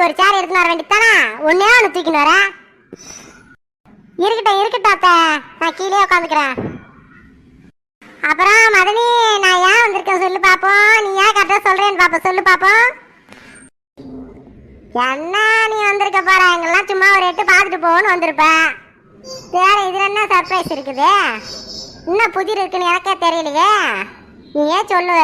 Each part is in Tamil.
சேர் எடுத்துன்னு வர வேண்டியதானா ஒன்னே ஒன்று தூக்கின்னு வர? இருக்கட்டும் இருக்கட்டும் அத்தை. நான் கீழே உட்காந்துக்கிறேன். அப்புறம் மதனி நான் ஏன் வந்திருக்கேன் சொல்லு பாப்போம். நீ ஏன் கரெக்டாக சொல்றேன்னு பாப்போம். சொல்லு பாப்போம். என்ன நீ வந்திருக்க பாரு எங்கெல்லாம் சும்மா ஒரு எட்டு பார்த்துட்டு போகணும்னு வந்திருப்பேன் வேற இதுல என்ன சர்ப்ரைஸ் இருக்குது? என்ன புதிர் இருக்குன்னு எனக்கே தெரியலையே. நீ ஏன் சொல்லுவ?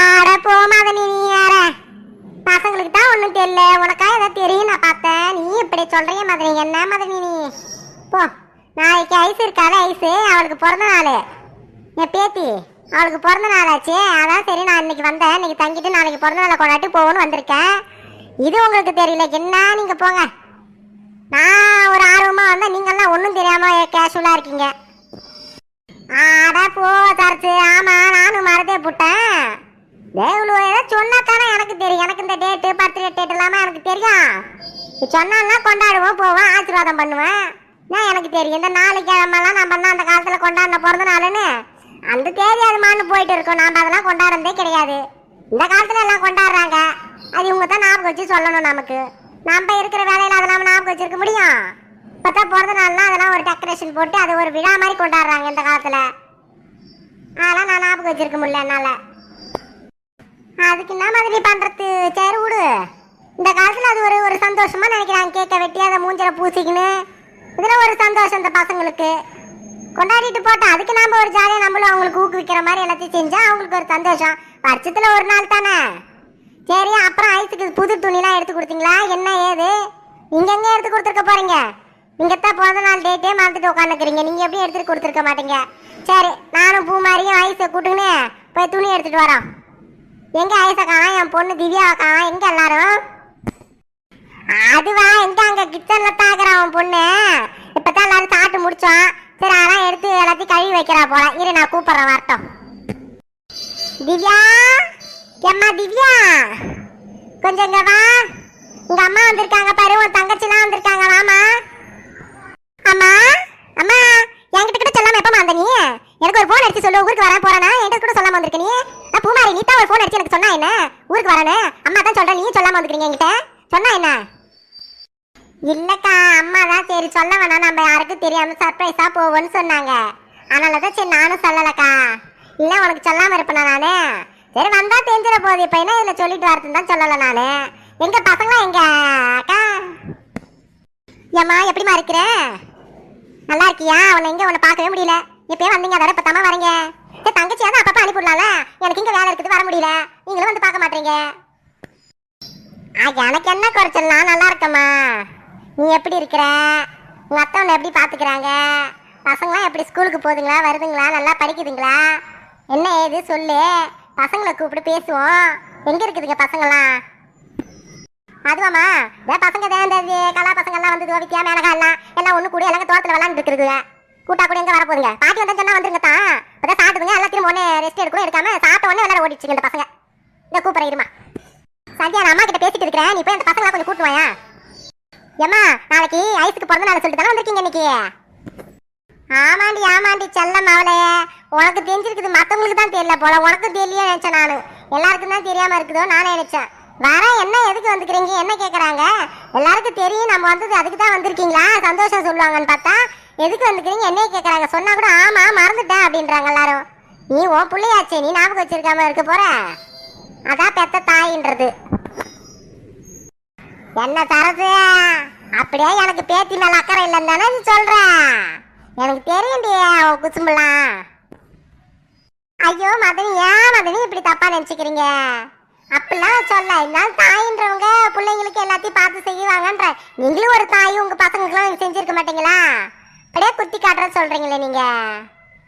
ஆட போ மதனி நீ வேற பசங்களுக்கு தான் ஒன்றும் தெரியல. உனக்கா ஏதாவது தெரியும் நான் பார்த்தேன். நீ இப்படி சொல்றீங்க மதனி என்ன மதனி நீ? போ. நாளைக்கு ஐஸ் இருக்காது ஐஸு. அவளுக்கு பிறந்த நாள். என் பேத்தி அவளுக்கு பிறந்த நாள் ஆச்சு அதான் சரி நான் இன்னைக்கு வந்தேன். இன்னைக்கு தங்கிட்டு நாளைக்கு பிறந்த நாளை கொண்டாட்டி போகணும்னு வந்திருக்கேன். இது உங்களுக்கு தெரியல. என்ன? நீங்கள் போங்க. நான் ஒரு ஆர்வமாக வந்தால் நீங்கள்லாம் ஒன்றும் தெரியாமல் கேஷுவலாக இருக்கீங்க. ஆடா போ தரச்சு ஆமாம் நானும் மறந்தே போட்டேன். தேவனு ஏதாவது சொன்னா தானே எனக்கு தெரியும். எனக்கு இந்த டேட்டு பர்த்டே டேட் எல்லாமே எனக்கு தெரியும். நீ சொன்னாலாம் கொண்டாடுவோம் போவோம் ஆசீர்வாதம் பண்ணுவேன். நான் எனக்கு தெரியும்? இந்த நாலு கிழமெல்லாம் நம்ம தான் அந்த காலத்தில் கொண்டாடின பிறந்த நாளுன்னு. அந்த தேதி அது மான்னு போயிட்டு இருக்கோம். நாம் அதெல்லாம் கொண்டாடுறதே கிடையாது. இந்த காலத்தில் எல்லாம் கொண்டாடுறாங்க. அது இவங்க தான் ஞாபகம் வச்சு சொல்லணும் நமக்கு. நம்ம இருக்கிற வேலையில் அதெல்லாம் ஞாபகம் வச்சிருக்க முடியும். இப்பதான் பிறந்த நாள்லாம் அதெல்லாம் ஒரு டெக்கரேஷன் போட்டு அது ஒரு விழா மாதிரி கொண்டாடுறாங்க இந்த காலத்தில். அதெல்லாம் நான் ஞாபகம் வச்சிருக்க முடியல என்னால். அதுக்கு என்ன மாதிரி பண்றது? சரி விடு. இந்த காலத்துல அது ஒரு ஒரு சந்தோஷமா நினைக்கிறாங்க. கேட்க வெட்டி அதை மூஞ்சில பூசிக்கின்னு. இதுல ஒரு சந்தோஷம் இந்த பசங்களுக்கு. கொண்டாடிட்டு போட்டோம் அதுக்கு நாம ஒரு ஜாலியாக நம்மளும் அவங்களுக்கு ஊக்குவிக்கிற மாதிரி எல்லாத்தையும் செஞ்சால் அவங்களுக்கு ஒரு சந்தோஷம். வருஷத்தில் ஒரு நாள் தானே? சரி அப்புறம் ஐஸுக்கு புது துணிலாம் எடுத்து கொடுத்தீங்களா? என்ன ஏது? நீங்கள் எங்கே எடுத்து கொடுத்துருக்க போகிறீங்க நீங்கள் தான் பிறந்த நாள் டேட்டே மறந்துட்டு உட்காந்துக்கிறீங்க நீங்கள் எப்படி எடுத்துகிட்டு கொடுத்துருக்க மாட்டீங்க? சரி நானும் பூ மாதிரியும் ஐஸை கூட்டுங்கன்னு போய் துணி எடுத்துகிட்டு வரோம். எங்க ஐசக்கா என் பொண்ணு திவ்யாக்கா எங்க எல்லாரும்? அதுவா எங்க அங்க கிச்சன்ல தாக்குறான் அவன் பொண்ணு. இப்பதான் எல்லாரும் சாப்பிட்டு முடிச்சோம். சரி அதான் எடுத்து எல்லாத்தையும் கழுவி வைக்கிறா போல. இரு நான் கூப்பிடுறேன் வரட்டும். திவ்யா? எம்மா திவ்யா? கொஞ்சம் இங்க வா. உங்க அம்மா வந்திருக்காங்க பாரு உன் தங்கச்சிலாம் வந்திருக்காங்க வாமா அம்மா அம்மா என்கிட்ட கிட்ட சொல்லாம எப்பமா வந்த நீ? எனக்கு ஒரு போன் அடிச்சு சொல்லு ஊருக்கு வர போறேனா என்கிட்ட கூட சொல்லாம வந்திருக்க நீ? நான் பூமாரி நீ தான் ஒரு அடிச்சு எனக்கு சொன்னா என்ன? ஊருக்கு வரேன்னு? அம்மா தான் சொல்றேன் நீ சொல்லாம வந்துக்கிறீங்க என்கிட்ட? சொன்னா என்ன? இல்லக்கா அம்மா தான் சரி சொல்ல வேணாம். நம்ம யாருக்கும் தெரியாம சர்ப்ரைஸா போவோம்னு சொன்னாங்க. அதனால தான் சரி நானும் சொல்லலக்கா. இல்ல உனக்கு சொல்லாம இருப்பேனா நானு? சரி வந்தா தெரிஞ்சிட போகுது. இப்ப என்ன இதுல சொல்லிட்டு வரதுன்னு தான் சொல்லல நானு. எங்க பசங்களா எங்க? அக்கா? ஏம்மா எப்படிமா இருக்கிற? நல்லா இருக்கியா? உன்னை எங்க உன்னை பார்க்கவே முடியல. எப்பயும் வந்தீங்க அதோட இப்ப தம்மா வரீங்க. தங்கச்சியா எனக்கு இங்க வேலை இருக்குது வர முடியல. நீங்களும் வந்து பார்க்க மாட்டீங்க. ஆ, எனக்கு என்ன குறைச்சல்? நான் நல்லா இருக்கேம்மா. நீ எப்படி இருக்கிற? உங்க அத்தை உன்னை எப்படி பாத்துக்கிறாங்க? பசங்களாம் எப்படி ஸ்கூலுக்கு போகுதுங்களா? வருதுங்களா? நல்லா படிக்குதுங்களா? என்ன ஏது? சொல்லு. பசங்களை கூப்பிட்டு பேசுவோம். எங்க இருக்குதுங்க பசங்களாம் அதுவாம்மா ஏன் பசங்க தான் இந்த கலா பசங்கள்லாம் வந்து தோவித்தியா மேலகா எல்லாம் எல்லாம் ஒன்று கூட எல்லாம் தோட்டத்தில் விளாண்டுருக்குதுங்க கூட்டா கூட எங்கே வரப்போகுதுங்க? பாட்டி வந்தா சொன்னால் வந்துருங்க தான் இப்பதான் சாப்பிட்டுங்க எல்லாம் திரும்ப உடனே ரெஸ்ட் எடுக்கணும். எடுக்காம சாப்பிட்ட உடனே விளையாட ஓடிச்சுங்க இந்த பசங்க. இந்த கூப்பிடுறேன் இருமா. சந்தியா நான் அம்மா கிட்ட பேசிட்டு இருக்கிறேன். நீ போய் அந்த பசங்களா கொஞ்சம் கூட்டு வாயா. ஏம்மா நாளைக்கு ஐஸுக்கு பிறந்த நாள் சொல்லிட்டு தானே வந்திருக்கீங்க இன்னைக்கு? ஆமாண்டி ஆமாண்டி செல்லம் அவளே. உனக்கு தெரிஞ்சிருக்குது. மற்றவங்களுக்கு தான் தெரியல போல. உனக்கும் தெரியல நினைச்சேன் நான். எல்லாருக்கும் தான் தெரியாம இருக்குதோ நானே நினைச்சேன். வர என்ன எதுக்கு வந்துக்கிறீங்க? என்ன கேட்குறாங்க எல்லாருக்கும் தெரியும். நம்ம வந்தது அதுக்கு தான் வந்திருக்கீங்களா? சந்தோஷம் சொல்லுவாங்கன்னு பார்த்தா எதுக்கு வந்துக்கிறீங்க? என்னைய கேட்குறாங்க சொன்னா கூட ஆமா மறந்துட்டேன் அப்படின்றாங்க எல்லாரும். நீ உன் பிள்ளையாச்சே. நீ ஞாபகம் வச்சிருக்காம இருக்க போற? அதான் பெத்த தாயின்றது. என்ன தரது? அப்படியே எனக்கு பேத்தி மேல அக்கறை இல்லைன்னு தானே நீ சொல்ற? எனக்கு தெரியும்டி உன் குசும்பலாம் ஐயோ மதனி ஏன் மதனி இப்படி தப்பா நினைச்சுக்கிறீங்க? அப்படிலாம் சொல்ல இருந்தாலும் தாயின்றவங்க பிள்ளைங்களுக்கு எல்லாத்தையும் பார்த்து செய்வாங்கன்ற. நீங்களும் ஒரு தாய் உங்க பசங்களுக்குலாம் செஞ்சிருக்க மாட்டீங்களா? அப்படியே குத்தி காட்டுற சொல்றீங்களே நீங்க.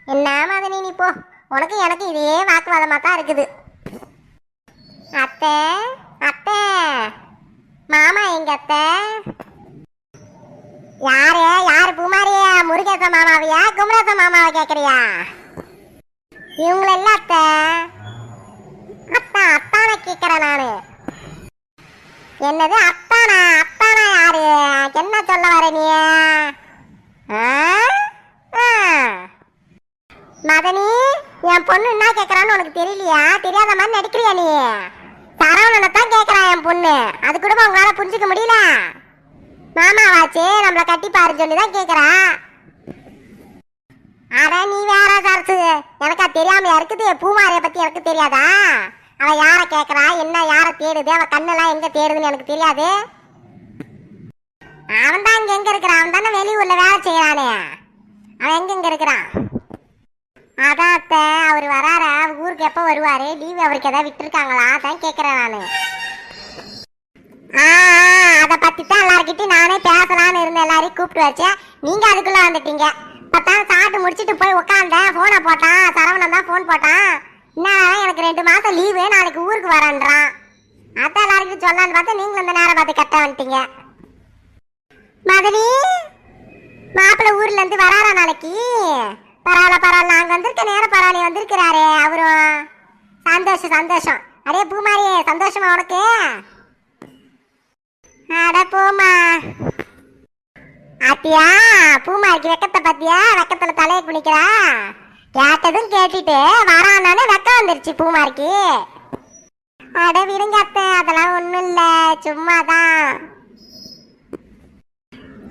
என்ன மதனி நீ போ. உனக்கு எனக்கு இதே வாக்குவாதமாக தான் இருக்குது. அத்தை அத்தை. மாமா எங்க அத்தை? யாரு? யாரு பூமாரியா முருகேச மாமாவையா? குமரேச மாமாவை கேட்குறியா இவங்கள இல்ல அத்தை. அத்தா அத்தானை கேட்குறேன் நானு. என்னது அத்தானா அத்தானா யாரு என்ன சொல்ல வர நீ ஆ? ஆ. மதனி என் பொண்ணு என்ன கேக்குறான்னு உனக்கு தெரியலையா தெரியாத மாதிரி நீ? சரவணனை தான் கேக்குறான் என் பொண்ணு. அது கூட உங்களால புரிஞ்சுக்க முடியல? மாமாவாச்சு நம்மள கட்டி பாருன்னு சொல்லி தான் கேக்குறா. அட நீ வேற சரசு. எனக்கா தெரியாம இருக்குது? பூமாரிய பத்தி எனக்கு தெரியாதா? அவ யார கேக்குறா? என்ன யார தேடுது? அவ கண்ணெல்லாம் எங்க தேடுதுன்னு எனக்கு தெரியாது. அவன் தான் இங்க எங்க இருக்கிறான்? அவன் தானே வெளியூர்ல வேலை செய்யறானே அவன் எங்க இருக்கிறான்? அதான் அத்தை அவர் வராரா? ஊருக்கு எப்போ வருவாரு? லீவ் அவருக்கு ஏதாவது விட்டுருக்காங்களா? அதான் கேட்குறேன் நான். ஆ அதை பற்றி தான் எல்லாருக்கிட்டையும் நானே பேசலான்னு இருந்தேன் எல்லாரையும் கூப்பிட்டு வச்சேன் நீங்கள் அதுக்குள்ளே வந்துட்டீங்க. பத்தான் சாப்பிட்டு முடிச்சுட்டு போய் உட்காந்தேன் ஃபோனை போட்டான் சரவணன் தான் ஃபோன் போட்டான். என்ன எனக்கு ரெண்டு மாதம் லீவு நாளைக்கு ஊருக்கு வரேன்றான். அதான் எல்லாருக்கும் சொல்லான்னு பார்த்தா நீங்களும் இந்த நேரம் பார்த்து கரெக்டாக வந்துட்டீங்க. மதனி மாப்பிள்ளை ஊர்லேருந்து வராரா நாளைக்கு? பரவாயில்ல பரவாயில்ல. நாங்க வந்திருக்க நேரம் பரவாயில்ல வந்திருக்கிறாரு அவரும் சந்தோஷம் சந்தோஷம். அடே பூமாரி சந்தோஷமா உனக்கு? அட பூமா. அத்தியா பூமாரிக்கு வெக்கத்தை பத்தியா? வெக்கத்துல தலையை குளிக்கிறா கேட்டதும் கேட்டுட்டு வரானானே வெக்கம் வந்துருச்சு பூமாரிக்கு. அட விடுங்க அத்தை அதெல்லாம் இல்லை சும்மா சும்மாதான்.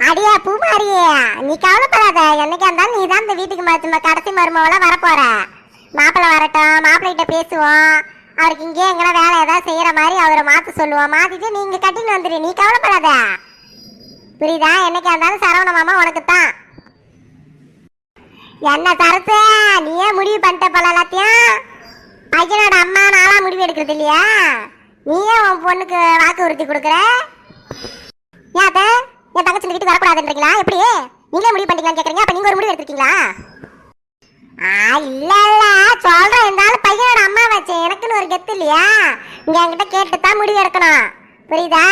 அடியா பூமாரியே நீ கவலைப்படாத. என்னைக்கா இருந்தாலும் நீ தான் இந்த வீட்டுக்கு மருத்துவ கடைசி மருமவள வரப்போற. மாப்பிள்ளை வரட்டும் மாப்பிள்ளை கிட்ட பேசுவோம். அவருக்கு இங்கே எங்கன்னா வேலை ஏதாவது செய்யற மாதிரி அவரை மாத்த சொல்லுவோம். மாத்திட்டு நீங்க கட்டின்னு வந்துடு நீ கவலைப்படாத. புரியுதா? என்னைக்கா இருந்தாலும் சரவண மாமா உனக்கு தான். என்ன தரத்து நீயே முடிவு பண்ணிட்ட போல எல்லாத்தையும். பையனோட அம்மா நாளா முடிவு எடுக்கிறது இல்லையா? நீயே உன் பொண்ணுக்கு வாக்கு உறுதி கொடுக்குற? ஏன் அத்தை? என் தங்கச்சி இந்த வீட்டுக்கு வரக்கூடாதுன்றீங்களா? எப்படி நீங்களே முடிவு பண்ணிக்கலாம்னு கேட்குறீங்க அப்போ நீங்கள் ஒரு முடிவு எடுத்துருக்கீங்களா? ஆ இல்ல இல்ல சொல்றேன். இருந்தாலும் பையனோட அம்மா வச்சு. எனக்குன்னு ஒரு கெத்து இல்லையா? இங்க என்கிட்ட கேட்டு தான் முடிவு எடுக்கணும். புரியுதா?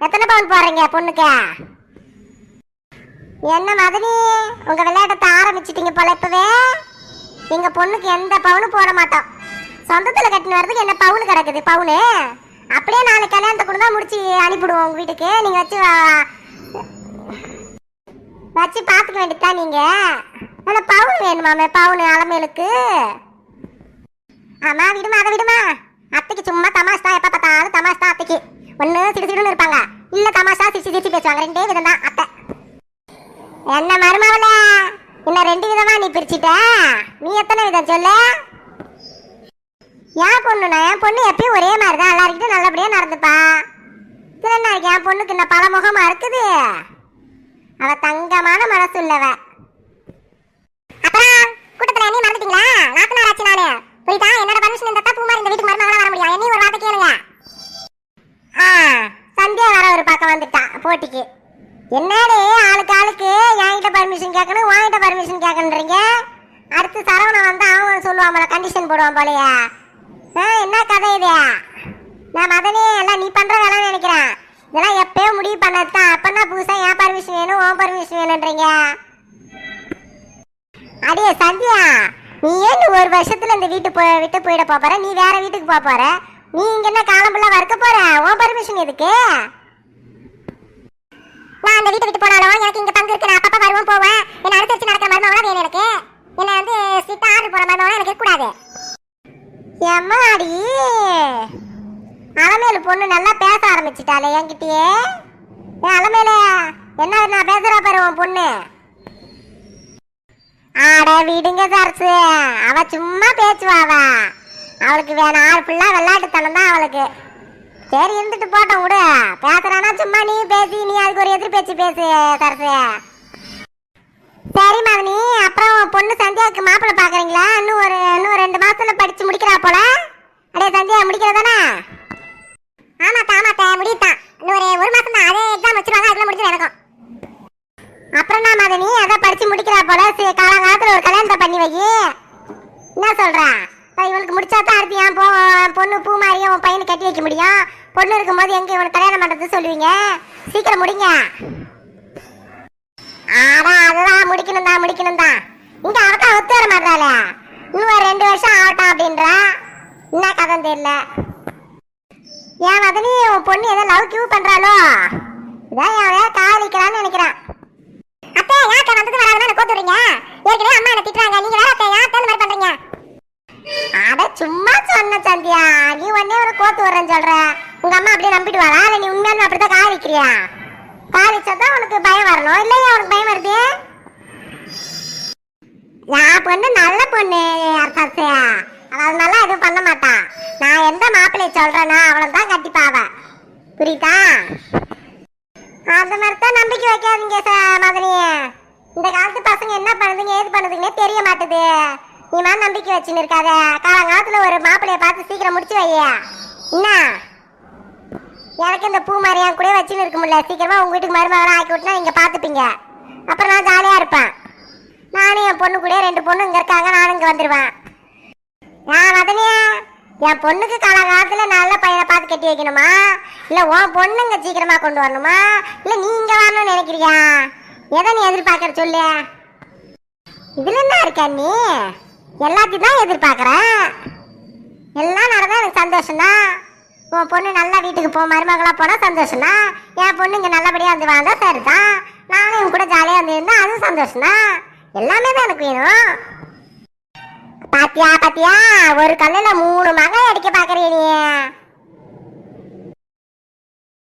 எத்தனை பவுன் போடுறீங்க பொண்ணுக்கு? என்ன மதனி? உங்க விளையாட்டத்தை ஆரம்பிச்சிட்டீங்க போல இப்பவே. எங்க பொண்ணுக்கு எந்த பவுனும் போட மாட்டோம். சொந்தத்துல கட்டின வரதுக்கு என்ன பவுன் கிடக்குது? பவுனு? அப்படியே நாளைக்கு கல்யாணத்தை கொண்டு தான் முடிச்சு அனுப்பிடுவோம் உங்க வீட்டுக்கு. நீங்க வச்சு வா- வச்சு பார்த்துக்க வேண்டியதான் நீங்க? ஆனா பவுன் வேணுமாமே பவுன் அலமேலுக்கு? ஆமா விடுமா அதை விடுமா. அத்தைக்கு சும்மா தமாஷ் தான் எப்ப பார்த்தாலும் தமாஷ் தான் அத்தைக்கு. ஒண்ணு சிடு சிடுன்னு இருப்பாங்க. இல்ல தமாஷா சிரிச்சு சிரிச்சு பேசுவாங்க. ரெண்டே விதம் தான் அத்தை. என்ன மருமவள இன்னும் ரெண்டு விதமா நீ பிரிச்சிட்ட? நீ எத்தனை விதம் சொல்லு? என் பொண்ணுண்ணா என் பொண்ணு எப்பயும் ஒரே மாதிரி தான் எல்லாருக்கிட்டும் நல்லபடியாக நடந்துப்பா. இதுல என் பொண்ணுக்கு இன்னும் பல முகமாக இருக்குது? அவ தங்கமான மனசு உள்ளவ அப்புறம் கூட்டத்துல என்னையும் மறந்துட்டீங்களா? நாத்தனார் ஆச்சு நானு. புரியுதா? என்னோட பர்மிஷன் இருந்தா தான் பூமாரி இந்த வீட்டுக்கு மருமகளா வர முடியும். என்னையும் ஒரு வார்த்தை கேளுங்க. ஆ சந்தியா வர ஒரு பக்கம் வந்துட்டான் போட்டிக்கு. என்னடி ஆளுக்கு ஆளுக்கு என்கிட்ட பர்மிஷன் கேட்கணும் வாங்கிட்ட பர்மிஷன் கேட்கணுன்றீங்க? அடுத்து சரவணன் வந்து அவன் சொல்லுவான் கண்டிஷன் போடுவான் போலையா. என்ன கதை இது? நான் மதனே எல்லாம் நீ பண்ற வேலைன்னு நினைக்கிறேன். இதெல்லாம் எப்பயோ முடிவு பண்ணது தான் அப்பன்னா புதுசா என் பர்மிஷன் வேணும் உன் பர்மிஷன் வேணுன்றீங்க அடியே சந்தியா நீ ஏன் ஒரு வருஷத்துல இந்த வீட்டு போய் விட்டு போயிட போற? நீ வேற வீட்டுக்கு போக போற? நீ இங்க என்ன காலம் ஃபுல்லா வறுக்க போற? உன் பர்மிஷன் எதுக்கு? நான் அந்த வீட்டை விட்டு போனாலும் எனக்கு இங்க பங்கு இருக்கு. நான் அப்பப்ப வருவேன் போவேன். என்ன அனுசரிச்சு நடக்கிற மருமகளா வேணும் எனக்கு. என்ன வந்து ஸ்ட்ரிக்டா ஆர்டர் போற மருமகளா எனக்கு இருக்கக்கூடாது எம்மாடி? அலமேலு பொண்ணு நல்லா பேச ஆரம்பிச்சிட்டாளே என்கிட்டயே. ஏன் அலமேலு என்ன நான் பேசுறா பாரு உன் பொண்ணு. ஆட விடுங்க சார்ஸு அவ சும்மா பேச்சுவா அவளுக்கு வேணும் ஆள் ஃபுல்லா விளையாட்டுத்தனம் தான் அவளுக்கு. சரி இருந்துட்டு போட்டோம் விடு. பேசுறானா சும்மா நீ பேசி நீ அதுக்கு ஒரு எதிர் பேச்சு பேசு சரசு. சரி மகனி அப்புறம் பொண்ணு சந்தியாவுக்கு மாப்பிள்ளை பாக்குறீங்களா இன்னும் ஒரு இன்னும் ரெண்டு மாசத்துல படிச்சு முடிக்கிறா போல அடே சந்தியா முடிக்கிறதானே ஆமாத்தா ஆமாத்தா முடியுத்தான் இன்னும் ஒரு ஒரு மாசம் தான் அதே எக்ஸாம் வச்சிருவாங்க அதுக்குள்ள முடிச்சு எனக்கும் அப்புறம் நான் மதனி அதான் படிச்சு முடிக்கிறா போல சரி, காலங்காலத்துல ஒரு கல்யாணத்தை பண்ணி வை என்ன சொல்ற அப்ப இவனுக்கு முடிச்சா தான் அடுத்து என் பொ பொண்ணு பூ மாதிரி உன் பையனை கட்டி வைக்க முடியும்? பொண்ணு இருக்கும்போது எங்க இவனை கல்யாணம் பண்றது சொல்லுவீங்க? சீக்கிரம் முடிங்க. அதான் அதுதான். முடிக்கணும் தான் முடிக்கணும் தான் இங்க அவட்டா ஒத்து வர மாட்டாளே. இன்னும் ஒரு ரெண்டு வருஷம் ஆகட்டும் அப்படின்ற. என்ன கதை தெரியல. ஏன் மதனி உன் பொண்ணு ஏதோ லவ் கியூ பண்றாளோ? இதான் என் காதலிக்கிறான்னு நினைக்கிறேன். அத்தை ஏன் வந்தது வராதுன்னு கோத்துறீங்க ஏற்கனவே அம்மா என்ன திட்டுறாங்க. நீங்க வேற அத்தை ஏன் மாதிரி பண்றீங்க? சும்மா சொன்ன சந்தியா நீ உடனே ஒரு கோத்து வரேன்னு சொல்ற. அப்படியே நம்பிட்டு வரா இல்ல நீ உண்மையான அப்படிதான் காதலிக்கிறியா காதலிச்சா தான் உனக்கு பயம் வரணும். இல்லையா? உனக்கு பயம் வருது? என் பொண்ணு நல்ல பொண்ணு அர்த்தாசியா அதனால எதுவும் பண்ண மாட்டா. நான் எந்த மாப்பிள்ளைய சொல்றேன்னா அவளை தான் கட்டிப்பாவ புரியுதா? அந்த மாதிரி தான் நம்பிக்கை வைக்காதீங்க ச- இந்த காலத்து பசங்க என்ன பண்ணுதுங்க ஏது பண்ணுதுங்கன்னே தெரிய மாட்டுது. நீ மாதிரி நம்பிக்கை வச்சுன்னு இருக்காத. காலங்காலத்துல ஒரு மாப்பிள்ளைய பார்த்து சீக்கிரம் முடிச்சு வையா என்ன? எனக்கு இந்த பூ மாதிரி என் கூட வச்சுன்னு இருக்க முடியல. சீக்கிரமா உங்க வீட்டுக்கு மருமகளாக ஆக்கி விட்டுனா நீங்க பார்த்துப்பீங்க. அப்புறம் நான் ஜாலியா இருப்பேன். நானும் என் பொண்ணு கூட ரெண்டு பொண்ணு இங்க இருக்காங்க நானும் இங்க வந்துடுவேன் நான் வதனியா என் பொண்ணுக்கு காலகாலத்துல நல்ல பையனை பார்த்து கட்டி வைக்கணுமா? இல்ல உன் பொண்ணுங்க சீக்கிரமா கொண்டு வரணுமா? இல்ல நீங்க வரணும்னு நினைக்கிறியா? எதை நீ எதிர்பார்க்கற சொல்லு? இதுல என்ன இருக்க நீ? எல்லாத்தையும் தான் எதிர்பார்க்குறேன். எல்லாம் நடந்தால் எனக்கு சந்தோஷம் தான் உன் பொண்ணு நல்லா வீட்டுக்கு போ மருமகளாக போனால் சந்தோஷம் தான் என் பொண்ணு இங்கே நல்லபடியாக வந்து வாழ்ந்தா சரிதான். நானும் இவன் கூட ஜாலியாக வந்து அதுவும் சந்தோஷம் தான் எல்லாமே தான் எனக்கு வேணும். பாத்தியா பாத்தியா ஒரு கல்லில் மூணு மகன் அடிக்க பார்க்குறீங்க